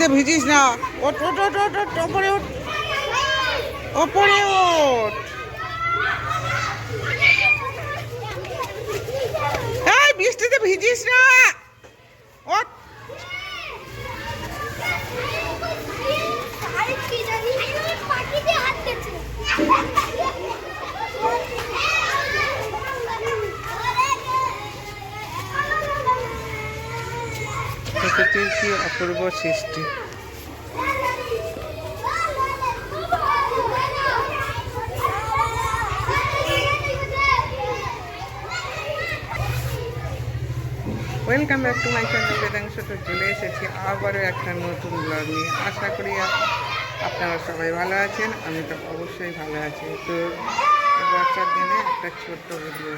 বৃষ্টিতে ভিজিস না। ওট ওট ওট ওট ওট ওপরে ওঠ। ওপরে এই, বৃষ্টিতে ভিজিস না। প্রকৃতির কি অপূর্ব সৃষ্টি? Welcome back to my channel Vedansh তো চলে এসেছি আবারও একটা নতুন ব্লগ নিয়ে। আশা করি আপনারা সবাই ভালো আছেন, আমি তো অবশ্যই ভালো আছি। তো বর্ষার দিনে একটা ছোট্ট ভিডিও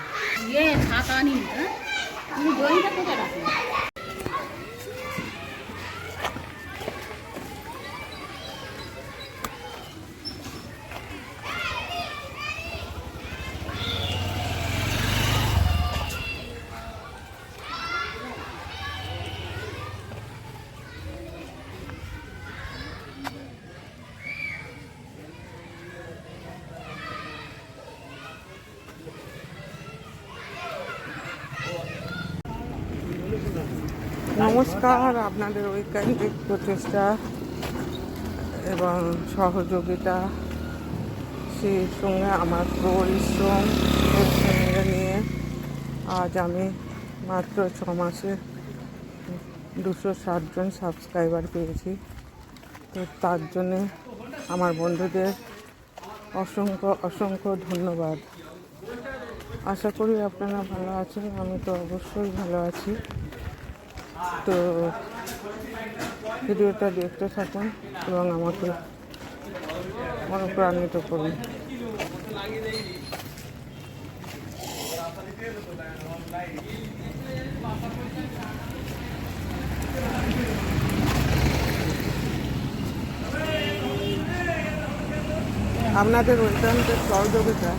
নমস্কার, আপনাদের ঐকান্তিক প্রচেষ্টা এবং সহযোগিতা। সেই সঙ্গে আমার পরিশ্রম সঙ্গে নিয়ে। আজ আমি মাত্র ছ মাসে দুশো ষাটজন সাবস্ক্রাইবার পেয়েছি। তো তার জন্যে আমার বন্ধুদের অসংখ্য অসংখ্য ধন্যবাদ। আশা করি আপনারা ভালো আছেন, আমি তো অবশ্যই ভালো আছি। তো ভিডিওটা দেখতে থাকুন এবং আমাকে অনুপ্রাণিত করুন। আপনাদের ঐকান্তিক সহযোগিতা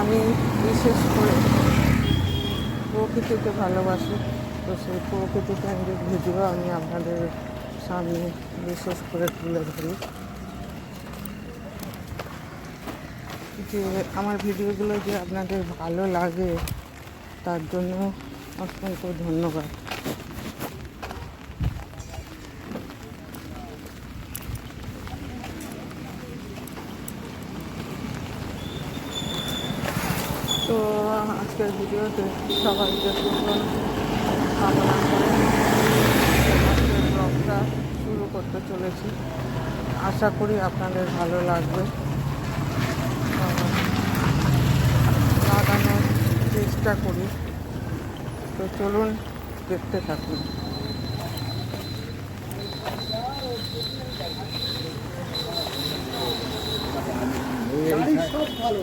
আমি বিশেষ করে প্রকৃতিকে ভালোবাসি। তো সেই প্রকৃতি কেন্দ্রিক ভিডিও আমি আপনাদের সামনে বিশেষ করে তুলে ধরি। যে আমার ভিডিওগুলো যে আপনাদের ভালো লাগে, তার জন্য অসংখ্য ধন্যবাদ। আজকের ভিডিওতে সবাইকে আজকের ব্লগটা শুরু করতে চলেছি। আশা করি আপনাদের ভালো লাগবে। লাগানোর চেষ্টা করি। তো চলুন দেখতে থাকুন। সব ভালো।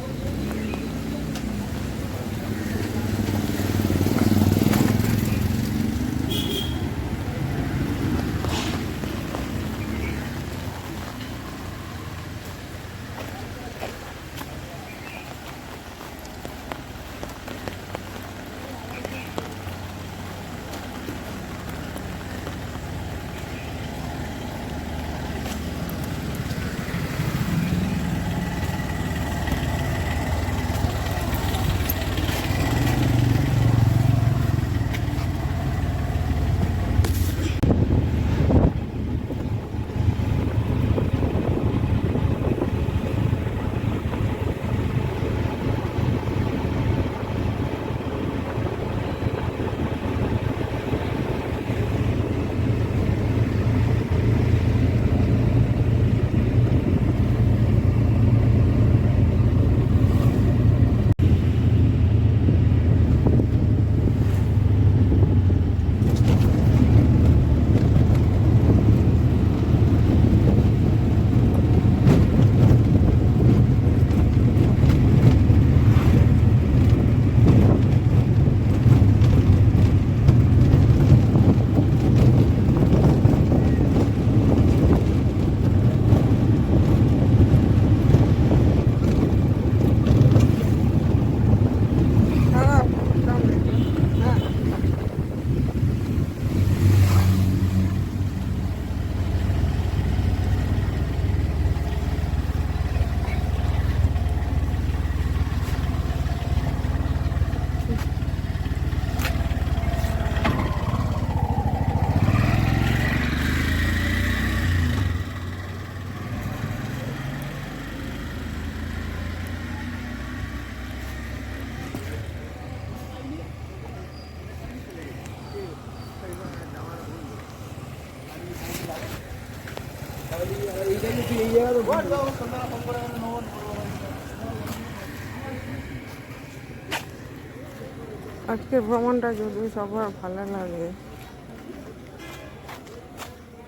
আজকে ভ্রমণটা যদি সবার ভালো লাগে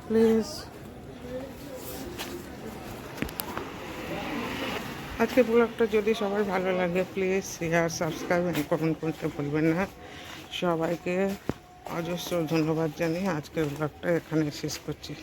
প্লিজ আজকে ব্লগটা যদি সবার ভালো লাগে প্লিজ শেয়ার সাবস্ক্রাইব এবং কমেন্ট করতে ভুলবেন না। সবাইকে অজস্র ধন্যবাদ জানিয়ে আজকের ব্লগটা এখানে শেষ করছি।